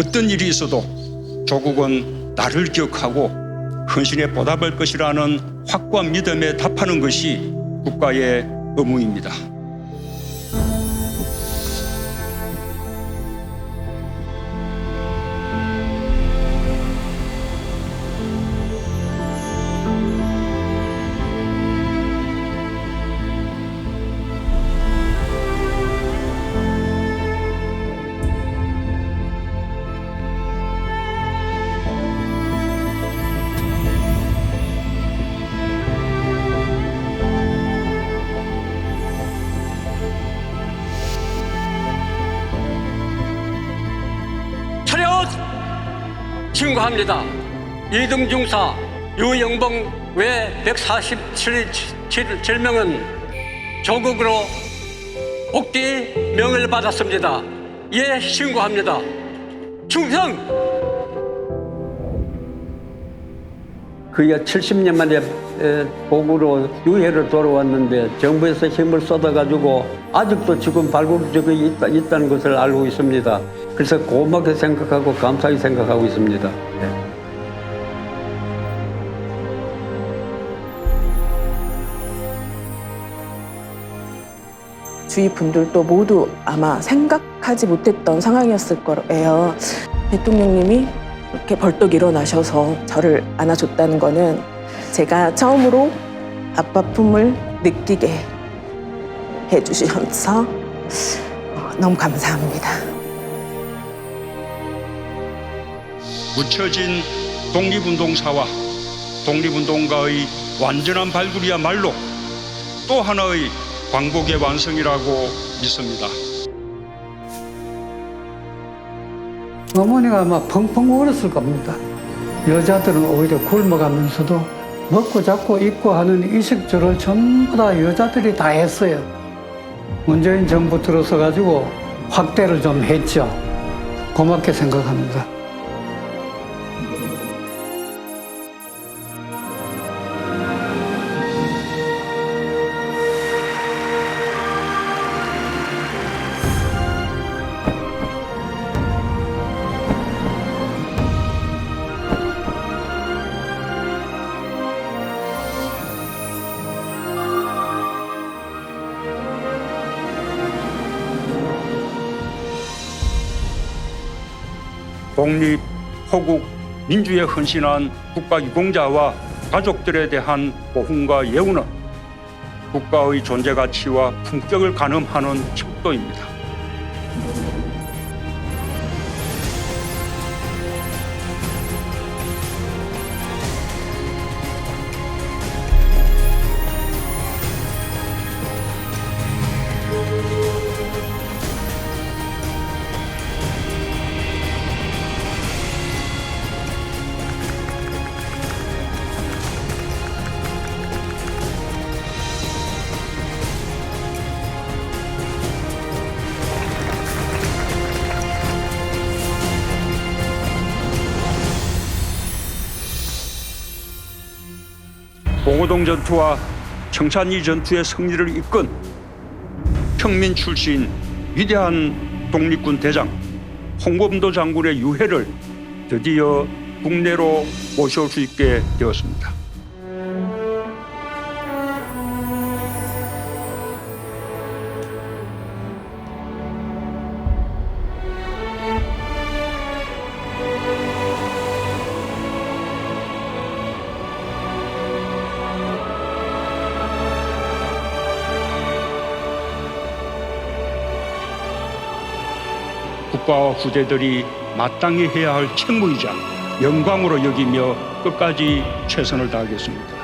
어떤 일이 있어도 조국은 나를 기억하고 헌신에 보답할 것이라는 확고한 믿음에 답하는 것이 국가의 의무입니다. 신고합니다. 이등 중사 유영봉 외 147명은 조국으로 복귀 명을 받았습니다. 예, 신고합니다. 충성! 그야 70년 만에 에, 복으로 유해를 돌아왔는데 정부에서 힘을 쏟아가지고 아직도 지금 발굴적이 있다, 있다는 것을 알고 있습니다. 그래서 고맙게 생각하고 감사하게 생각하고 있습니다. 예. 주위 분들도 모두 아마 생각하지 못했던 상황이었을 거예요. 대통령님이 이렇게 벌떡 일어나셔서 저를 안아줬다는 거는 제가 처음으로 아빠 품을 느끼게 해주셔서 어, 너무 감사합니다. 묻혀진 독립운동사와 독립운동가의 완전한 발굴이야말로 또 하나의 광복의 완성이라고 믿습니다. 어머니가 아마 펑펑 울었을 겁니다. 여자들은 오히려 굶어가면서도 먹고 잡고 입고 하는 이식주를 전부 다 여자들이 다 했어요. 문재인 정부 들어서 가지고 확대를 좀 했죠. 고맙게 생각합니다. 독립, 호국, 민주에 헌신한 국가 유공자와 가족들에 대한 고훈과 예우는 국가의 존재 가치와 품격을 가늠하는 척도입니다. 봉오동 전투와 청산리 전투의 승리를 이끈 평민 출신 위대한 독립군 대장 홍범도 장군의 유해를 드디어 국내로 모셔올 수 있게 되었습니다. 국가와 후대들이 마땅히 해야 할 책무이자 영광으로 여기며 끝까지 최선을 다하겠습니다.